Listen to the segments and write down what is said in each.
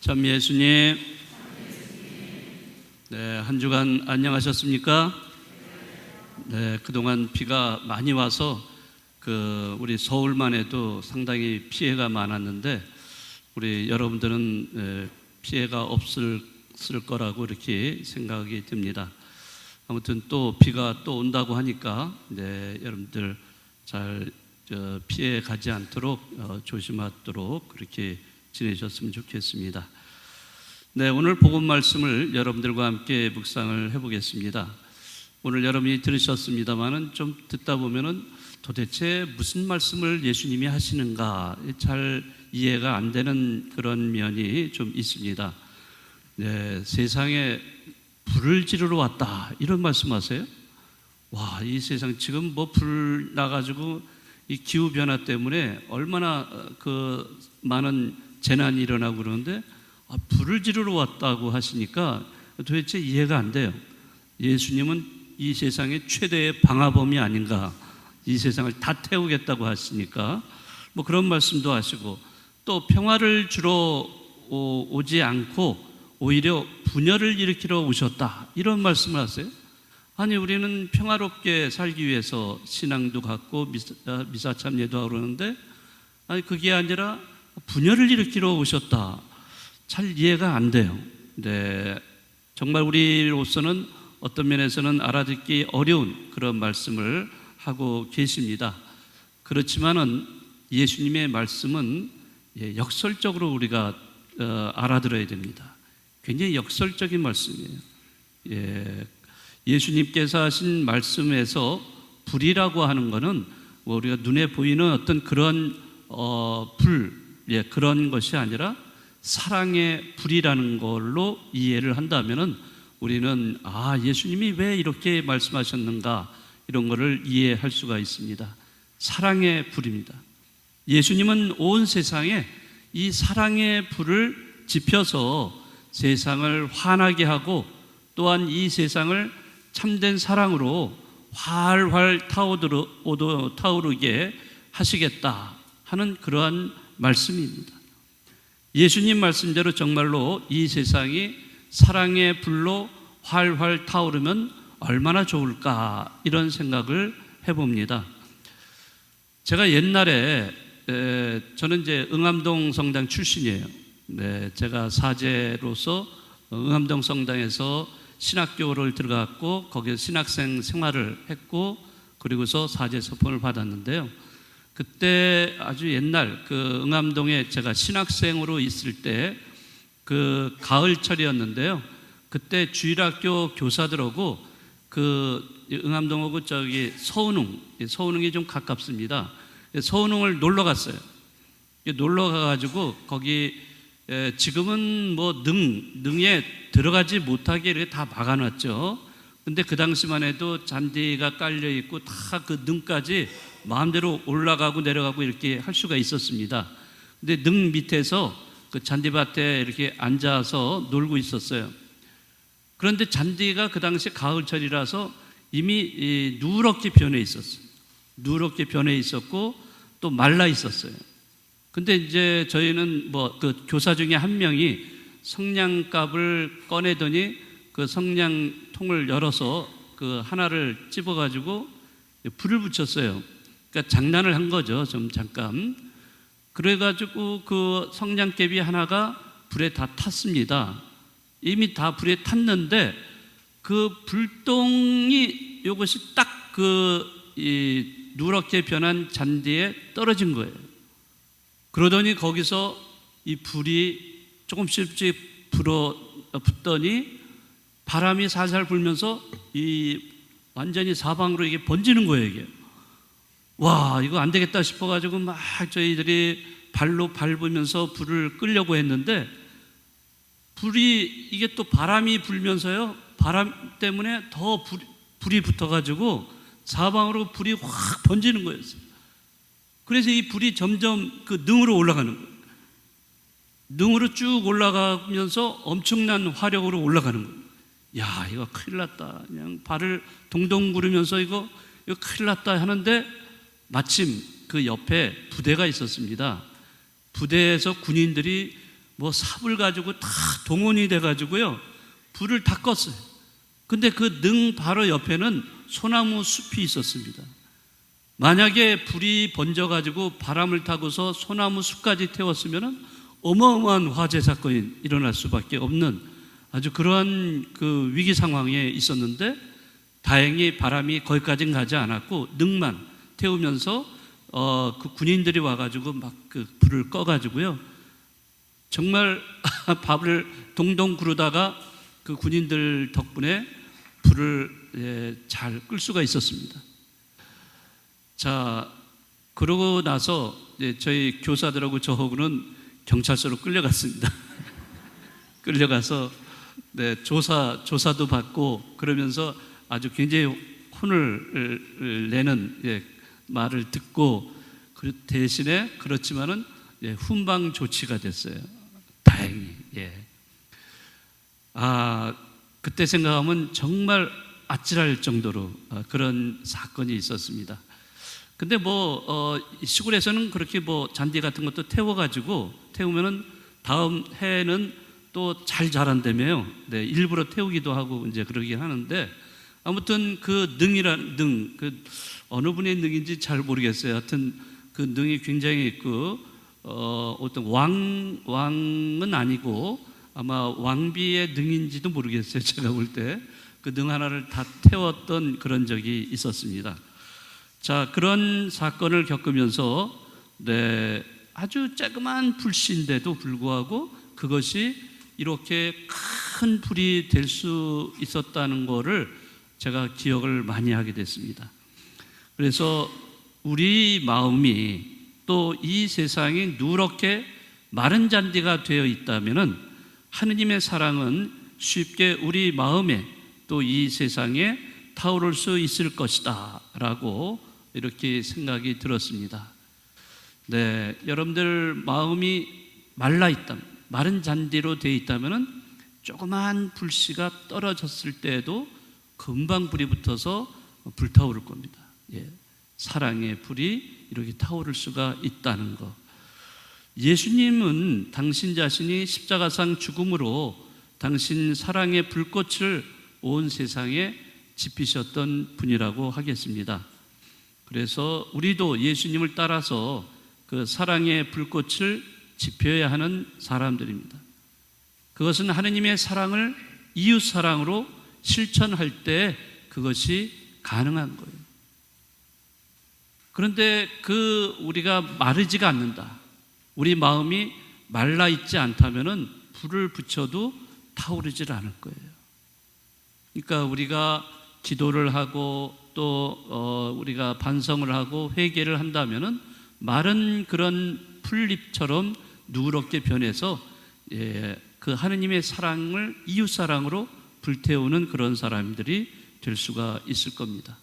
참 예수님, 네, 한 주간 안녕하셨습니까? 네, 그동안 비가 많이 와서 그 우리 서울만 해도 상당히 피해가 많았는데 우리 여러분들은 에, 피해가 없을 거라고 이렇게 생각이 듭니다. 아무튼 또 비가 또 온다고 하니까 네, 여러분들 잘 저, 피해 가지 않도록 어, 조심하도록 그렇게 지내셨으면 좋겠습니다. 네, 오늘 복음 말씀을 여러분들과 함께 묵상을 해보겠습니다. 오늘 여러분이 들으셨습니다만은 좀 듣다 보면은 도대체 무슨 말씀을 예수님이 하시는가 잘 이해가 안 되는 그런 면이 좀 있습니다. 네, 세상에 불을 지르러 왔다 이런 말씀하세요? 와, 이 세상 지금 뭐 불 나가지고 이 기후 변화 때문에 얼마나 어, 그 많은 재난이 일어나고 그러는데 아, 불을 지르러 왔다고 하시니까 도대체 이해가 안 돼요. 예수님은 이 세상의 최대의 방화범이 아닌가. 이 세상을 다 태우겠다고 하시니까 뭐 그런 말씀도 하시고 또 평화를 주러 오- 오지 않고 오히려 분열을 일으키러 오셨다. 이런 말씀을 하세요. 아니 우리는 평화롭게 살기 위해서 신앙도 갖고 미사, 아, 미사 참예도 하고 그러는데 아니 그게 아니라 분열을 일으키러 오셨다. 잘 이해가 안 돼요. 네, 정말 우리로서는 어떤 면에서는 알아듣기 어려운 그런 말씀을 하고 계십니다. 그렇지만은 예수님의 말씀은 예, 역설적으로 우리가 어, 알아들어야 됩니다. 굉장히 역설적인 말씀이에요. 예, 예수님께서 하신 말씀에서 불이라고 하는 것은 뭐 우리가 눈에 보이는 어떤 그런 어, 불, 예, 그런 것이 아니라 사랑의 불이라는 걸로 이해를 한다면은 우리는 아 예수님이 왜 이렇게 말씀하셨는가 이런 것을 이해할 수가 있습니다. 사랑의 불입니다. 예수님은 온 세상에 이 사랑의 불을 지펴서 세상을 환하게 하고 또한 이 세상을 참된 사랑으로 활활 타오르게 하시겠다 하는 그러한 말씀입니다. 예수님 말씀대로 정말로 이 세상이 사랑의 불로 활활 타오르면 얼마나 좋을까 이런 생각을 해봅니다. 제가 옛날에 에, 저는 이제 응암동 성당 출신이에요. 네, 제가 사제로서 응암동 성당에서 신학교를 들어갔고 거기서 신학생 생활을 했고 그리고서 사제 서폰을 받았는데요. 그때 아주 옛날 그 응암동에 제가 신학생으로 있을 때 그 가을철이었는데요. 그때 주일학교 교사들하고 그 응암동하고 저기 서운웅, 서운웅이 좀 가깝습니다. 서운웅을 놀러 갔어요. 놀러 가가지고 거기 에, 지금은 뭐 능, 능에 들어가지 못하게 이렇게 다 막아놨죠. 근데 그 당시만 해도 잔디가 깔려 있고 다 그 능까지 마음대로 올라가고 내려가고 이렇게 할 수가 있었습니다. 근데 능 밑에서 그 잔디밭에 이렇게 앉아서 놀고 있었어요. 그런데 잔디가 그 당시 가을철이라서 이미 이 누렇게 변해 있었어요. 누렇게 변해 있었고 또 말라 있었어요. 근데 이제 저희는 뭐 그 교사 중에 한 명이 성냥갑을 꺼내더니 그 성냥통을 열어서 그 하나를 집어가지고 불을 붙였어요. 그러니까 장난을 한 거죠. 좀 잠깐. 그래가지고 그 성냥개비 하나가 불에 다 탔습니다. 이미 다 불에 탔는데 그 불똥이 이것이 딱그 누렇게 변한 잔디에 떨어진 거예요. 그러더니 거기서 이 불이 조금씩 불어 붙더니 바람이 살살 불면서 이 완전히 사방으로 이게 번지는 거예요, 이게. 와, 이거 안 되겠다 싶어가지고 막 저희들이 발로 밟으면서 불을 끄려고 했는데 불이 이게 또 바람이 불면서요, 바람 때문에 더 불, 불이 붙어가지고 사방으로 불이 확 번지는 거였어요. 그래서 이 불이 점점 그 능으로 올라가는 거예요. 능으로 쭉 올라가면서 엄청난 화력으로 올라가는 거예요. 야, 이거 큰일 났다. 그냥 발을 동동 구르면서 이거, 이거 큰일 났다 하는데 마침 그 옆에 부대가 있었습니다. 부대에서 군인들이 뭐 삽을 가지고 다 동원이 돼 가지고요. 불을 다 껐어요. 근데 그 능 바로 옆에는 소나무 숲이 있었습니다. 만약에 불이 번져 가지고 바람을 타고서 소나무 숲까지 태웠으면은 어마어마한 화재 사건이 일어날 수밖에 없는 아주 그러한 그 위기 상황에 있었는데 다행히 바람이 거기까지는 가지 않았고 능만 태우면서 어, 그 군인들이 와가지고 막 그 불을 꺼가지고요 정말 밥을 동동 구르다가 그 군인들 덕분에 불을 예, 잘끌 수가 있었습니다. 자 그러고 나서 이제 저희 교사들하고 저하고는 경찰서로 끌려갔습니다. 끌려가서 네, 조사 조사도 받고 그러면서 아주 굉장히 혼을 내는 예, 말을 듣고 그 대신에 그렇지만은 예, 훈방 조치가 됐어요. 다행히 예. 아 그때 생각하면 정말 아찔할 정도로 어, 그런 사건이 있었습니다. 근데 뭐 어, 시골에서는 그렇게 뭐 잔디 같은 것도 태워가지고 태우면은 다음 해에는 또 잘 자란다며요. 네, 일부러 태우기도 하고 이제 그러긴 하는데 아무튼 그 능이란 능, 그 어느 분의 능인지 잘 모르겠어요. 하여튼 그 능이 굉장히 그 어, 어떤 왕 왕은 아니고 아마 왕비의 능인지도 모르겠어요. 제가 볼 때 그 능 하나를 다 태웠던 그런 적이 있었습니다. 자 그런 사건을 겪으면서 네, 아주 조그만 불씨인데도 불구하고 그것이 이렇게 큰 불이 될 수 있었다는 것을 제가 기억을 많이 하게 됐습니다. 그래서 우리 마음이 또 이 세상이 누렇게 마른 잔디가 되어 있다면은 하느님의 사랑은 쉽게 우리 마음에 또 이 세상에 타오를 수 있을 것이다 라고 이렇게 생각이 들었습니다. 네, 여러분들 마음이 말라 있다, 마른 잔디로 되어 있다면은 조그만 불씨가 떨어졌을 때에도 금방 불이 붙어서 불타오를 겁니다. 예, 사랑의 불이 이렇게 타오를 수가 있다는 것. 예수님은 당신 자신이 십자가상 죽음으로 당신 사랑의 불꽃을 온 세상에 지피셨던 분이라고 하겠습니다. 그래서 우리도 예수님을 따라서 그 사랑의 불꽃을 지펴야 하는 사람들입니다. 그것은 하느님의 사랑을 이웃 사랑으로 실천할 때 그것이 가능한 거예요. 그런데 그 우리가 마르지가 않는다. 우리 마음이 말라 있지 않다면은 불을 붙여도 타오르질 않을 거예요. 그러니까 우리가 기도를 하고 또 어, 우리가 반성을 하고 회개를 한다면은 마른 그런 풀잎처럼 누렇게 변해서 예, 그 하느님의 사랑을 이웃 사랑으로 불태우는 그런 사람들이 될 수가 있을 겁니다.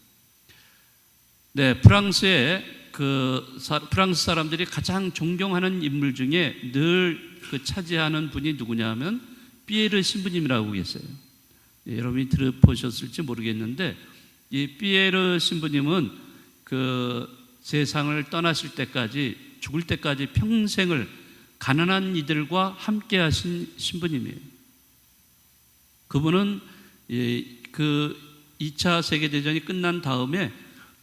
네, 프랑스의 그 사, 프랑스 사람들이 가장 존경하는 인물 중에 늘 그 차지하는 분이 누구냐면 피에르 신부님이라고 계세요. 예, 여러분이 들어보셨을지 모르겠는데 이 피에르 신부님은 그 세상을 떠나실 때까지 죽을 때까지 평생을 가난한 이들과 함께 하신 신부님이에요. 그분은 그 2차 세계대전이 끝난 다음에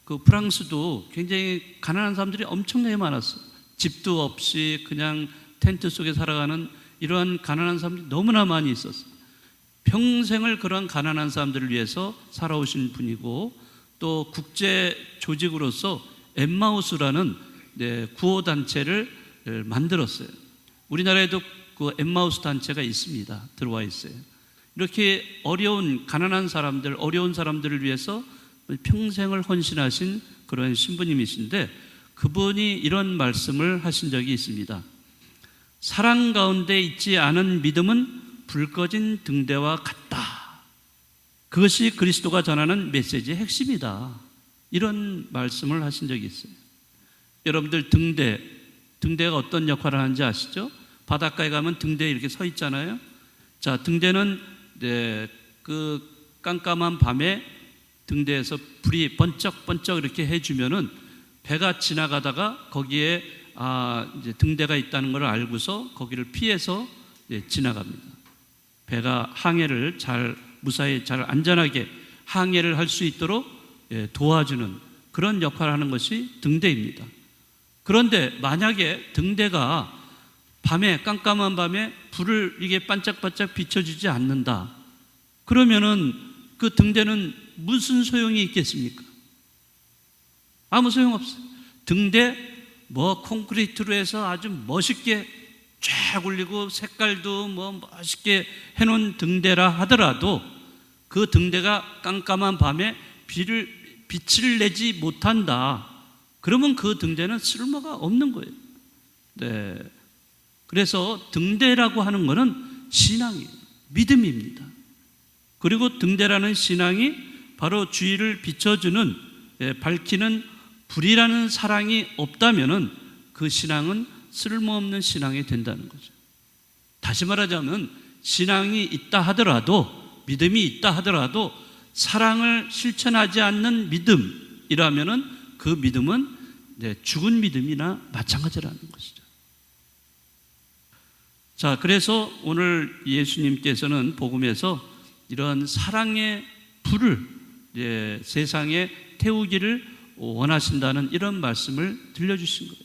그 프랑스도 굉장히 가난한 사람들이 엄청나게 많았어. 집도 없이 그냥 텐트 속에 살아가는 이러한 가난한 사람들이 너무나 많이 있었어. 평생을 그런 가난한 사람들을 위해서 살아오신 분이고 또 국제 조직으로서 엠마우스라는 네, 구호 단체를 만들었어요. 우리나라에도 그 엠마우스 단체가 있습니다. 들어와 있어요. 이렇게 어려운 가난한 사람들, 어려운 사람들을 위해서 평생을 헌신하신 그런 신부님이신데 그분이 이런 말씀을 하신 적이 있습니다. 사랑 가운데 있지 않은 믿음은 불 꺼진 등대와 같다. 그것이 그리스도가 전하는 메시지의 핵심이다. 이런 말씀을 하신 적이 있어요. 여러분들 등대, 등대가 어떤 역할을 하는지 아시죠? 바닷가에 가면 등대 이렇게 서 있잖아요. 자, 등대는 네, 그 깜깜한 밤에 등대에서 불이 번쩍번쩍 이렇게 해주면은 배가 지나가다가 거기에 아, 이제 등대가 있다는 걸 알고서 거기를 피해서 예, 지나갑니다. 배가 항해를 잘 무사히 잘 안전하게 항해를 할 수 있도록 예, 도와주는 그런 역할을 하는 것이 등대입니다. 그런데 만약에 등대가 밤에 깜깜한 밤에 불을 이게 반짝반짝 비춰주지 않는다. 그러면은 그 등대는 무슨 소용이 있겠습니까? 아무 소용 없어요. 등대 뭐 콘크리트로 해서 아주 멋있게 쫙 올리고 색깔도 뭐 멋있게 해놓은 등대라 하더라도 그 등대가 깜깜한 밤에 비를 빛을 내지 못한다. 그러면 그 등대는 쓸모가 없는 거예요. 네. 그래서 등대라고 하는 것은 신앙이에요. 믿음입니다. 그리고 등대라는 신앙이 바로 주의를 비춰주는 예, 밝히는 불이라는 사랑이 없다면은 그 신앙은 쓸모없는 신앙이 된다는 거죠. 다시 말하자면 신앙이 있다 하더라도 믿음이 있다 하더라도 사랑을 실천하지 않는 믿음이라면은 그 믿음은 네, 죽은 믿음이나 마찬가지라는 것이죠. 자, 그래서 오늘 예수님께서는 복음에서 이런 사랑의 불을 예, 세상에 태우기를 원하신다는 이런 말씀을 들려주신 거예요.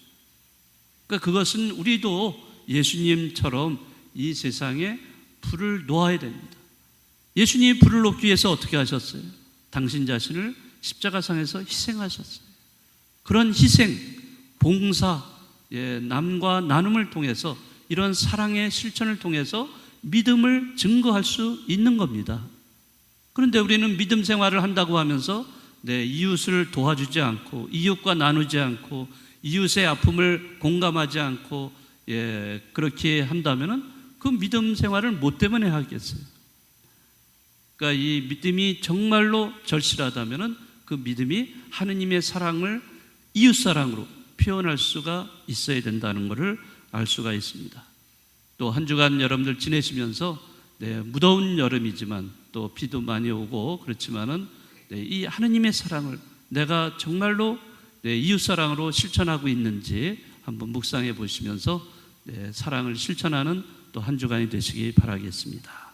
그러니까 그것은 우리도 예수님처럼 이 세상에 불을 놓아야 됩니다. 예수님이 불을 놓기 위해서 어떻게 하셨어요? 당신 자신을 십자가상에서 희생하셨어요. 그런 희생, 봉사, 예, 남과 나눔을 통해서 이런 사랑의 실천을 통해서 믿음을 증거할 수 있는 겁니다. 그런데 우리는 믿음 생활을 한다고 하면서 네, 이웃을 도와주지 않고 이웃과 나누지 않고 이웃의 아픔을 공감하지 않고 예, 그렇게 한다면은 그 믿음 생활을 뭐 때문에 하겠어요? 그러니까 이 믿음이 정말로 절실하다면은 그 믿음이 하느님의 사랑을 이웃 사랑으로 표현할 수가 있어야 된다는 것을 알 수가 있습니다. 또 한 주간 여러분들 지내시면서 네, 무더운 여름이지만 또 비도 많이 오고 그렇지만은 네, 이 하느님의 사랑을 내가 정말로 네, 이웃 사랑으로 실천하고 있는지 한번 묵상해 보시면서 네, 사랑을 실천하는 또 한 주간이 되시기 바라겠습니다.